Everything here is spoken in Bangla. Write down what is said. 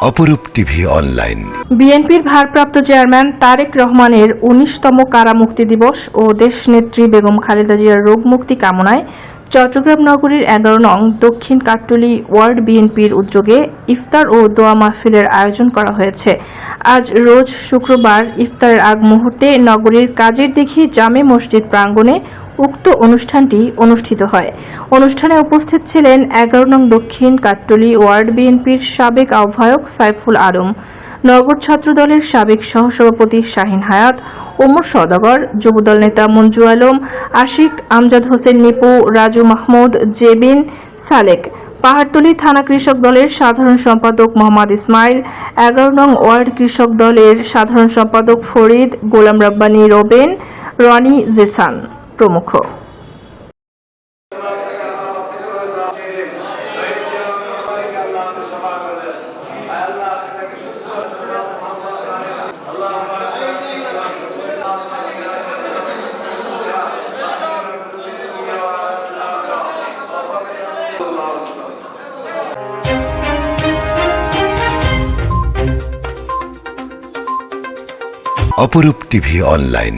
অপরূপ টিভি অনলাইন। বিএনপির ভারপ্রাপ্ত চেয়ারম্যান তারেক রহমানের উনিশতম কারামুক্তি দিবস ও দেশনেত্রী বেগম খালেদা জিয়ার রোগ মুক্তি কামনায় চট্টগ্রাম নগরীর এগারো নং দক্ষিণ কাট্টলি ওয়ার্ড বিএনপির উদ্যোগে ইফতার ও দোয়া মাহফিলের আয়োজন করা হয়েছে। আজ রোজ শুক্রবার ইফতারের আগ মুহূর্তে নগরীর কাজের দিঘি জামে মসজিদ প্রাঙ্গণে উক্ত অনুষ্ঠানটি অনুষ্ঠিত হয়। অনুষ্ঠানে উপস্থিত ছিলেন এগারো নং দক্ষিণ কাট্টলি ওয়ার্ড বিএনপির সাবেক আহ্বায়ক সাইফুল আলম, নগর ছাত্রদলের সাবেক সহসভাপতি শাহিন হায়াত, ওমর সদাগর যুবদল নেতা মঞ্জু আলম, আশিক আমজাদ হোসেন নিপু, রাজু মাহমুদ, জেবিন সালেক, পাহাড়তলী থানা কৃষক দলের সাধারণ সম্পাদক মোহাম্মদ ইসমাইল, এগারো নং ওয়ার্ড কৃষক দলের সাধারণ সম্পাদক ফরিদ, গোলাম রাব্বানী, রোবেন, রনি জেসান। প্রমুখ। Aparup TV online.